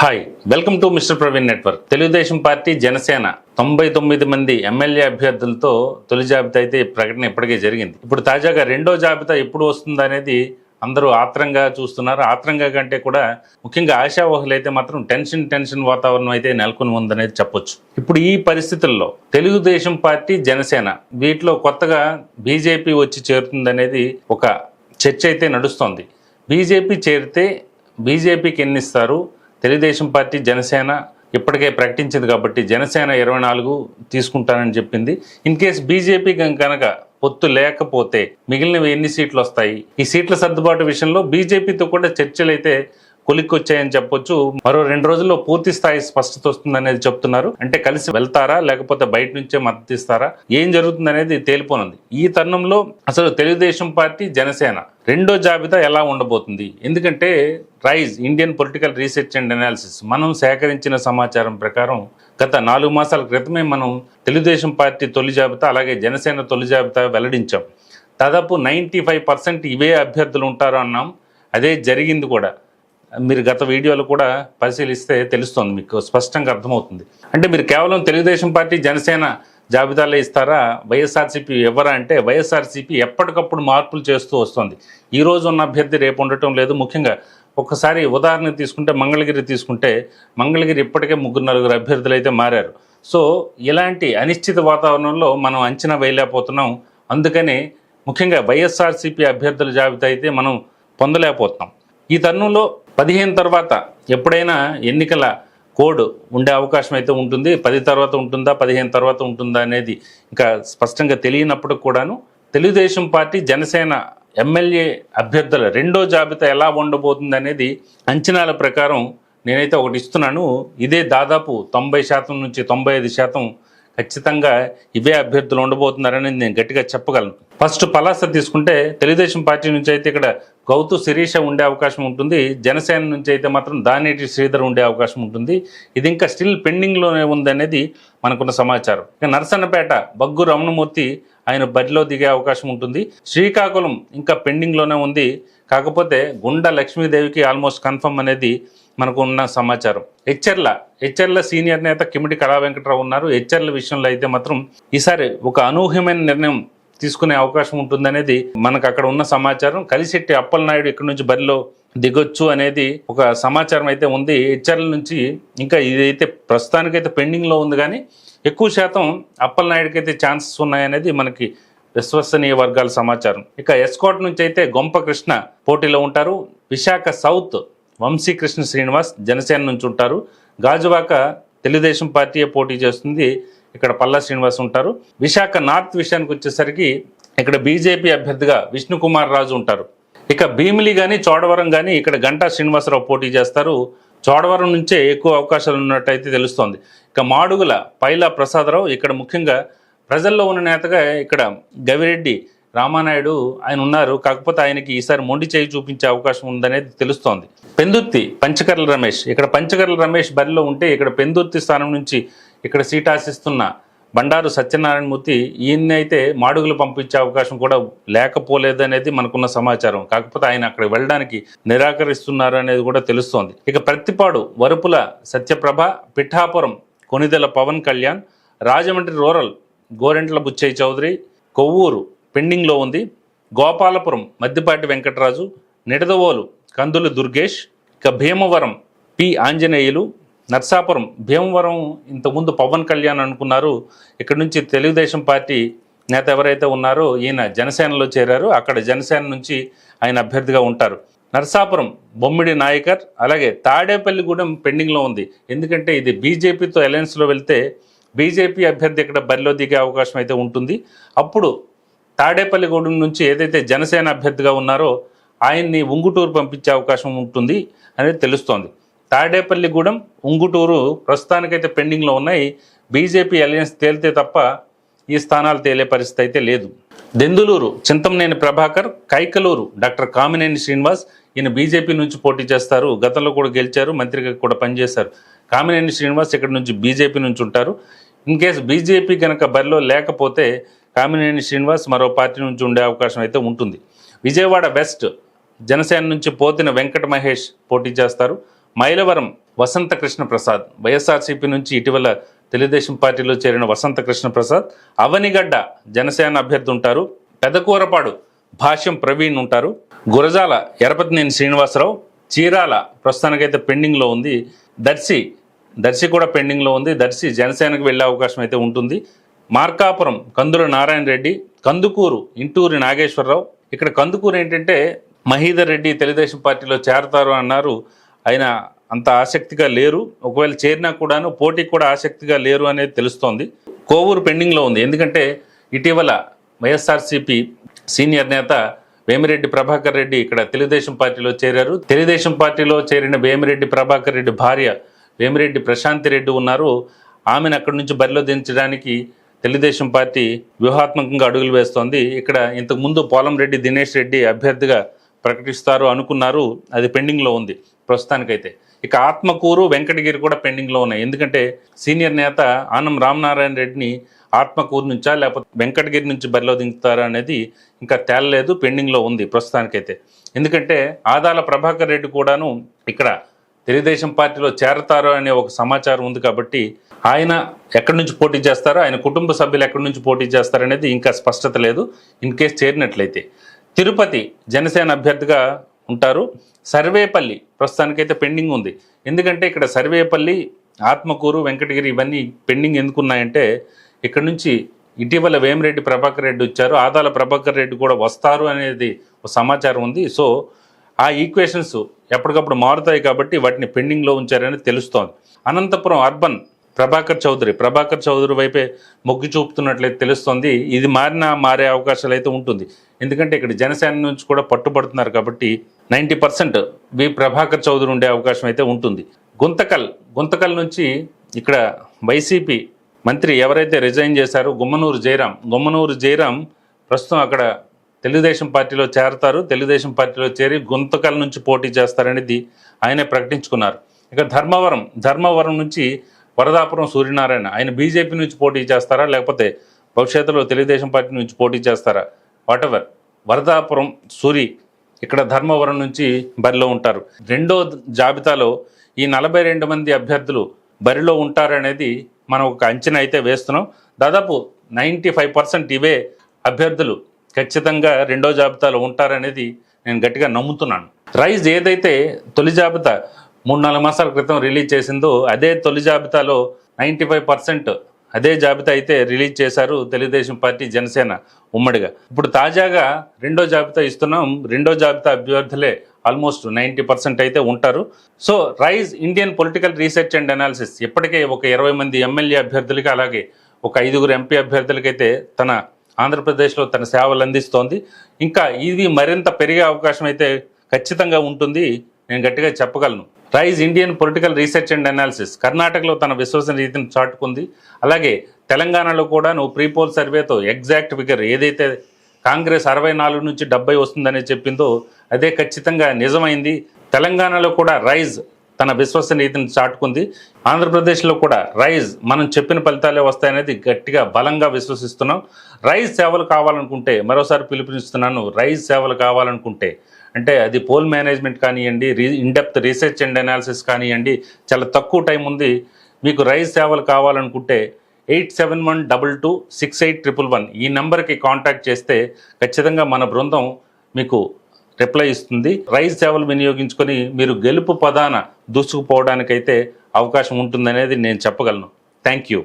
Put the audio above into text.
Hi welcome to mister Praveen network Telugu Desam party Janasena తొంభై తొమ్మిది మంది MLA అభ్యర్థులతో తొలి జాబితా అయితే ప్రకటన ఇప్పటికే జరిగింది. ఇప్పుడు తాజాగా రెండో జాబితా ఎప్పుడు వస్తుంది అనేది అందరూ ఆత్రంగా చూస్తున్నారు. ఆత్రంగా కంటే కూడా ముఖ్యంగా ఆశావహులు అయితే మాత్రం టెన్షన్ టెన్షన్ వాతావరణం అయితే నెలకొని ఉందనేది చెప్పొచ్చు. ఇప్పుడు ఈ పరిస్థితుల్లో తెలుగుదేశం పార్టీ జనసేన వీటిలో కొత్తగా బీజేపీ వచ్చి చేరుతుందనేది ఒక చర్చ అయితే నడుస్తోంది. బీజేపీ చేరితే బీజేపీకి ఎన్నిస్తారు తెలుగుదేశం పార్టీ జనసేన ఇప్పటికే ప్రకటించింది కాబట్టి జనసేన ఇరవై నాలుగు తీసుకుంటానని చెప్పింది. ఇన్ కేస్ బీజేపీ కనుక పొత్తు లేకపోతే మిగిలినవి ఎన్ని సీట్లు వస్తాయి? ఈ సీట్ల సర్దుబాటు విషయంలో బీజేపీతో కూడా చర్చలు అయితే కొలిక్కొచ్చాయని చెప్పొచ్చు. మరో రెండు రోజుల్లో పూర్తి స్థాయి స్పష్టత వస్తుందనేది చెప్తున్నారు. అంటే కలిసి వెళ్తారా లేకపోతే బయట నుంచే మద్దతు ఇస్తారా? ఏం జరుగుతుందనేది తేలిపోనుంది. ఈ తరుణంలో అసలు తెలుగుదేశం పార్టీ జనసేన రెండో జాబితా ఎలా ఉండబోతుంది? ఎందుకంటే Rise Indian political research and analysis మనం సేకరించిన సమాచారం ప్రకారం గత నాలుగు మాసాల క్రితమే మనం తెలుగుదేశం పార్టీ తొలి జాబితా అలాగే జనసేన తొలి జాబితా వెల్లడించాం. దాదాపు నైంటీ ఫైవ్ పర్సెంట్ ఇవే అభ్యర్థులు ఉంటారు అన్నాం. అదే జరిగింది కూడా. మీరు గత వీడియోలు కూడా పరిశీలిస్తే తెలుస్తుంది మీకు స్పష్టంగా అర్థమవుతుంది. అంటే మీరు కేవలం తెలుగుదేశం పార్టీ జనసేన జాబితాలో ఇస్తారా? వైఎస్ఆర్సీపీ ఎవరా అంటే వైఎస్ఆర్సీపీ ఎప్పటికప్పుడు మార్పులు చేస్తూ వస్తుంది. ఈ రోజు ఉన్న అభ్యర్థి రేపు ఉండటం లేదు. ముఖ్యంగా ఒక్కసారి ఉదాహరణ తీసుకుంటే మంగళగిరి తీసుకుంటే మంగళగిరి ఇప్పటికే ముగ్గురు నలుగురు అభ్యర్థులు అయితే మారారు. సో ఇలాంటి అనిశ్చిత వాతావరణంలో మనం అంచనా వేయలేకపోతున్నాం. అందుకని ముఖ్యంగా వైఎస్ఆర్సీపీ అభ్యర్థుల జాబితా అయితే మనం పొందలేకపోతున్నాం. ఈ తరుణంలో పదిహేను తర్వాత ఎప్పుడైనా ఎన్నికల కోడ్ ఉండే అవకాశం అయితే ఉంటుంది. పది తర్వాత ఉంటుందా పదిహేను తర్వాత ఉంటుందా అనేది ఇంకా స్పష్టంగా తెలియనప్పుడు కూడాను తెలుగుదేశం పార్టీ జనసేన ఎమ్మెల్యే అభ్యర్థుల రెండో జాబితా ఎలా ఉండబోతుంది అనేది అంచనాల ప్రకారం నేనైతే ఒకటి ఇస్తున్నాను. ఇదే దాదాపు తొంభై శాతం నుంచి తొంభై ఐదు శాతం ఖచ్చితంగా ఇవే అభ్యర్థులు ఉండబోతున్నారని నేను గట్టిగా చెప్పగలను. ఫస్ట్ పలాస తీసుకుంటే తెలుగుదేశం పార్టీ నుంచి అయితే ఇక్కడ గౌతు శిరీష ఉండే అవకాశం ఉంటుంది. జనసేన నుంచి అయితే మాత్రం దానేటి శ్రీధర్ ఉండే అవకాశం ఉంటుంది. ఇది ఇంకా స్టిల్ పెండింగ్లోనే ఉందనేది మనకున్న సమాచారం. ఇక నరసన్నపేట బగ్గు రమణమూర్తి ఆయన బరిలో దిగే అవకాశం ఉంటుంది. శ్రీకాకుళం ఇంకా పెండింగ్లోనే ఉంది. కాకపోతే గుండ లక్ష్మీదేవికి ఆల్మోస్ట్ కన్ఫర్మ్ అనేది మనకు ఉన్న సమాచారం. హెచ్చర్ల హెచ్చర్ల సీనియర్ నేత కిమిడి కళా వెంకటరావు ఉన్నారు. హెచ్చర్ల విషయంలో అయితే మాత్రం ఈసారి ఒక అనూహ్యమైన నిర్ణయం తీసుకునే అవకాశం ఉంటుందనేది మనకు అక్కడ ఉన్న సమాచారం. కలిశెట్టి అప్పలనాయుడు ఇక్కడ నుంచి బరిలో దిగొచ్చు అనేది ఒక సమాచారం అయితే ఉంది. హెచ్ఆర్ల నుంచి ఇంకా ఇదైతే ప్రస్తుతానికైతే పెండింగ్లో ఉంది కానీ ఎక్కువ శాతం అప్పలనాయుడికి అయితే ఛాన్సెస్ ఉన్నాయనేది మనకి విశ్వసనీయ వర్గాల సమాచారం. ఇక ఎస్కోట్ నుంచి అయితే గొంప కృష్ణ పోటీలో ఉంటారు. విశాఖ సౌత్ వంశీకృష్ణ శ్రీనివాస్ జనసేన నుంచి ఉంటారు. గాజువాక తెలుగుదేశం పార్టీ పోటీ చేస్తుంది. ఇక్కడ పల్లా శ్రీనివాస్ ఉంటారు. విశాఖ నార్త్ విషయానికి వచ్చేసరికి ఇక్కడ బీజేపీ అభ్యర్థిగా విష్ణుకుమార్ రాజు ఉంటారు. ఇక భీమిలి కానీ చోడవరం కానీ ఇక్కడ గంటా శ్రీనివాసరావు పోటీ చేస్తారు. చోడవరం నుంచే ఎక్కువ అవకాశాలు ఉన్నట్టయితే తెలుస్తోంది. ఇక మాడుగుల పైలా ప్రసాదరావు ఇక్కడ ముఖ్యంగా ప్రజల్లో ఉన్న నేతగా ఇక్కడ గవిరెడ్డి రామానాయుడు ఆయన ఉన్నారు. కాకపోతే ఆయనకి ఈసారి మొండి చేయి చూపించే అవకాశం ఉందనేది తెలుస్తోంది. పెందుర్తి పంచకర్ల రమేష్. ఇక్కడ పంచకర్ల రమేష్ బరిలో ఉంటే ఇక్కడ పెందుర్తి స్థానం నుంచి ఇక్కడ సీట్ ఆశిస్తున్న బండారు సత్యనారాయణమూర్తి ఈయన్ని అయితే మాడుగులు పంపించే అవకాశం కూడా లేకపోలేదు అనేది మనకున్న సమాచారం. కాకపోతే ఆయన అక్కడ వెళ్ళడానికి నిరాకరిస్తున్నారు అనేది కూడా తెలుస్తోంది. ఇక ప్రత్తిపాడు వరుపుల సత్యప్రభ పిఠాపురం కొనిదెల పవన్ కళ్యాణ్ రాజమండ్రి రూరల్ గోరెంట్ల బుచ్చయ్య చౌదరి కొవ్వూరు పెండింగ్లో ఉంది. గోపాలపురం మద్దిపాటి వెంకటరాజు నిడదవోలు కందులు దుర్గేష్ ఇక భీమవరం పి ఆంజనేయులు నర్సాపురం భీమవరం ఇంతకుముందు పవన్ కళ్యాణ్ అనుకున్నారు. ఇక్కడ నుంచి తెలుగుదేశం పార్టీ నేత ఎవరైతే ఉన్నారో ఈయన జనసేనలో చేరారు. అక్కడ జనసేన నుంచి ఆయన అభ్యర్థిగా ఉంటారు. నర్సాపురం బొమ్మిడి నాయకర్ అలాగే తాడేపల్లిగూడెం పెండింగ్లో ఉంది. ఎందుకంటే ఇది బీజేపీతో అలయన్స్లో వెళ్తే బీజేపీ అభ్యర్థి ఇక్కడ బరిలో దిగే అవకాశం అయితే ఉంటుంది. అప్పుడు తాడేపల్లిగూడెం నుంచి ఏదైతే జనసేన అభ్యర్థిగా ఉన్నారో ఆయన్ని ఉంగుటూరు పంపించే అవకాశం ఉంటుంది అనేది తెలుస్తోంది. తాడేపల్లిగూడెం ఉంగుటూరు ప్రస్తుతానికైతే పెండింగ్లో ఉన్నాయి. బీజేపీ అలయన్స్ తేలితే తప్ప ఈ స్థానాలు తేలే పరిస్థితి అయితే లేదు. దెందులూరు చింతమనేని ప్రభాకర్ కైకలూరు డాక్టర్ కామినేని శ్రీనివాస్ ఈయన బీజేపీ నుంచి పోటీ చేస్తారు. గతంలో కూడా గెలిచారు మంత్రిగా కూడా పనిచేశారు. కామినేని శ్రీనివాస్ ఇక్కడ నుంచి బీజేపీ నుంచి ఉంటారు. ఇన్ కేసు బీజేపీ కనుక బరిలో లేకపోతే కామినేని శ్రీనివాస్ మరో పార్టీ నుంచి ఉండే అవకాశం అయితే ఉంటుంది. విజయవాడ వెస్ట్ జనసేన నుంచి పోతిన వెంకట మహేష్ పోటీ చేస్తారు. మైలవరం వసంతకృష్ణ ప్రసాద్ వైఎస్ఆర్సీపీ నుంచి ఇటీవల తెలుగుదేశం పార్టీలో చేరిన వసంతకృష్ణ ప్రసాద్ అవనిగడ్డ జనసేన అభ్యర్థి ఉంటారు పెదకూరపాడు భాష్యం ప్రవీణ్ ఉంటారు గురజాల ఎరపతినేని శ్రీనివాసరావు చీరాల ప్రస్తుతానికైతే పెండింగ్లో ఉంది దర్శి దర్శి కూడా పెండింగ్లో ఉంది దర్శి జనసేనకు వెళ్ళే అవకాశం అయితే ఉంటుంది. మార్కాపురం కందుల నారాయణ రెడ్డి కందుకూరు ఇంటూరి నాగేశ్వరరావు. ఇక్కడ కందుకూరు ఏంటంటే మహీధర్ రెడ్డి తెలుగుదేశం పార్టీలో చేరతారు అన్నారు. ఆయన అంత ఆసక్తిగా లేరు. ఒకవేళ చేరినా కూడాను పోటీకి కూడా ఆసక్తిగా లేరు అనేది తెలుస్తోంది. కోవూరు పెండింగ్లో ఉంది. ఎందుకంటే ఇటీవల వైఎస్ఆర్సీపీ సీనియర్ నేత వేమిరెడ్డి ప్రభాకర్ రెడ్డి ఇక్కడ తెలుగుదేశం పార్టీలో చేరారు. తెలుగుదేశం పార్టీలో చేరిన వేమిరెడ్డి ప్రభాకర్ రెడ్డి భార్య వేమిరెడ్డి ప్రశాంతి రెడ్డి ఉన్నారు. ఆమెను అక్కడి నుంచి బరిలో దించడానికి తెలుగుదేశం పార్టీ వ్యూహాత్మకంగా అడుగులు వేస్తోంది. ఇక్కడ ఇంతకుముందు పోలం పోలంరెడ్డి దినేష్ రెడ్డి అభ్యర్థిగా ప్రకటిస్తారు అనుకున్నారు అది పెండింగ్లో ఉంది ప్రస్తుతానికైతే. ఇక ఆత్మకూరు వెంకటగిరి కూడా పెండింగ్లో ఉన్నాయి. ఎందుకంటే సీనియర్ నేత ఆనం రామనారాయణ రెడ్డిని ఆత్మకూరు నుంచా లేకపోతే వెంకటగిరి నుంచి బరిలో దించుతారా అనేది ఇంకా తేలలేదు పెండింగ్లో ఉంది ప్రస్తుతానికైతే. ఎందుకంటే ఆదాల ప్రభాకర్ రెడ్డి కూడాను ఇక్కడ తెలుగుదేశం పార్టీలో చేరతారు అనే ఒక సమాచారం ఉంది కాబట్టి ఆయన ఎక్కడి నుంచి పోటీ చేస్తారో ఆయన కుటుంబ సభ్యులు ఎక్కడి నుంచి పోటీ చేస్తారనేది ఇంకా స్పష్టత లేదు. ఇన్ కేస్ చేరినట్లయితే తిరుపతి జనసేన అభ్యర్థిగా ఉంటారు. సర్వేపల్లి ప్రస్తుతానికైతే పెండింగ్ ఉంది. ఎందుకంటే ఇక్కడ సర్వేపల్లి ఆత్మకూరు వెంకటగిరి ఇవన్నీ పెండింగ్ ఎందుకున్నాయంటే ఇక్కడ నుంచి ఇటీవల వేమిరెడ్డి ప్రభాకర్ రెడ్డి వచ్చారు. ఆదాల ప్రభాకర్ రెడ్డి కూడా వస్తారు అనేది ఒక సమాచారం ఉంది. సో ఆ ఈక్వేషన్స్ ఎప్పటికప్పుడు మారుతాయి కాబట్టి వాటిని పెండింగ్లో ఉంచారని తెలుస్తోంది. అనంతపురం అర్బన్ ప్రభాకర్ చౌదరి. ప్రభాకర్ చౌదరి వైపే మొగ్గు చూపుతున్నట్లయితే తెలుస్తోంది. ఇది మారినా మారే అవకాశాలు అయితే ఉంటుంది. ఎందుకంటే ఇక్కడ జనసేన నుంచి కూడా పట్టుబడుతున్నారు కాబట్టి ninety percent V Prabhakar Chowdary ఉండే అవకాశం అయితే ఉంటుంది. గుంతకల్. గుంతకల్ నుంచి ఇక్కడ వైసీపీ మంత్రి ఎవరైతే రిజైన్ చేశారో గుమ్మనూరు జయరాం. గుమ్మనూరు జయరాం ప్రస్తుతం అక్కడ తెలుగుదేశం పార్టీలో చేరతారు. తెలుగుదేశం పార్టీలో చేరి గుంతకల్ నుంచి పోటీ చేస్తారనేది ఆయనే ప్రకటించుకున్నారు. ఇక ధర్మవరం. ధర్మవరం నుంచి వరదాపురం సూర్యనారాయణ ఆయన బీజేపీ నుంచి పోటీ చేస్తారా? లేకపోతే భవిష్యత్తులో తెలుగుదేశం పార్టీ నుంచి పోటీ చేస్తారా? వాటెవర్ వరదాపురం సూరి ఇక్కడ ధర్మవరం నుంచి బరిలో ఉంటారు. రెండో జాబితాలో ఈ నలభై రెండు మంది అభ్యర్థులు బరిలో ఉంటారనేది మనం ఒక అంచనా అయితే వేస్తున్నాం. దాదాపు నైంటీ ఫైవ్ పర్సెంట్ ఇవే అభ్యర్థులు ఖచ్చితంగా రెండో జాబితాలో ఉంటారనేది నేను గట్టిగా నమ్ముతున్నాను. రైజ్ ఏదైతే తొలి జాబితా మూడు నాలుగు మాసాల క్రితం రిలీజ్ చేసిందో అదే తొలి జాబితాలో నైంటీ ఫైవ్ పర్సెంట్ అదే జాబితా అయితే రిలీజ్ చేశారు తెలుగుదేశం పార్టీ జనసేన ఉమ్మడిగా. ఇప్పుడు తాజాగా రెండో జాబితా ఇస్తున్నాం రెండో జాబితా అభ్యర్థులే ఆల్మోస్ట్ నైంటీ పర్సెంట్ అయితే ఉంటారు. So Rise Indian political research and analysis ఇప్పటికే ఒక ఇరవై మంది ఎమ్మెల్యే అభ్యర్థులకి అలాగే ఒక ఐదుగురు ఎంపీ అభ్యర్థులకైతే తన ఆంధ్రప్రదేశ్లో తన సేవలు అందిస్తోంది. ఇంకా ఇది మరింత పెరిగే అవకాశం అయితే ఖచ్చితంగా ఉంటుంది. నేను గట్టిగా చెప్పగలను. Rise Indian political research and analysis. కర్ణాటకలో తన విశ్వసనీయతను చాటుకుంది. అలాగే తెలంగాణలో కూడా నువ్వు ప్రీపోల్ సర్వేతో ఎగ్జాక్ట్ ఫిగర్ ఏదైతే కాంగ్రెస్ అరవై నాలుగు నుంచి డెబ్బై వస్తుందని చెప్పిందో అదే ఖచ్చితంగా నిజమైంది. తెలంగాణలో కూడా రైజ్ తన విశ్వసనీయతను చాటుకుంది. ఆంధ్రప్రదేశ్లో కూడా రైజ్ మనం చెప్పిన ఫలితాలే వస్తాయనేది గట్టిగా బలంగా విశ్వసిస్తున్నాం. రైజ్ సేవలు కావాలనుకుంటే మరోసారి పిలుపునిస్తున్నాను. రైజ్ సేవలు కావాలనుకుంటే అంటే అది పోల్ మేనేజ్మెంట్ కానివ్వండి రీ in depth research and analysis కానివ్వండి చాలా తక్కువ టైం ఉంది. మీకు రైస్ సేవలు కావాలనుకుంటే eight seven one double two six eight triple one ఈ నెంబర్కి కాంటాక్ట్ చేస్తే ఖచ్చితంగా మన బృందం మీకు రిప్లై ఇస్తుంది. రైస్ సేవలు వినియోగించుకొని మీరు గెలుపు పదాన దూసుకుపోవడానికైతే అవకాశం ఉంటుందనేది నేను చెప్పగలను. Thank you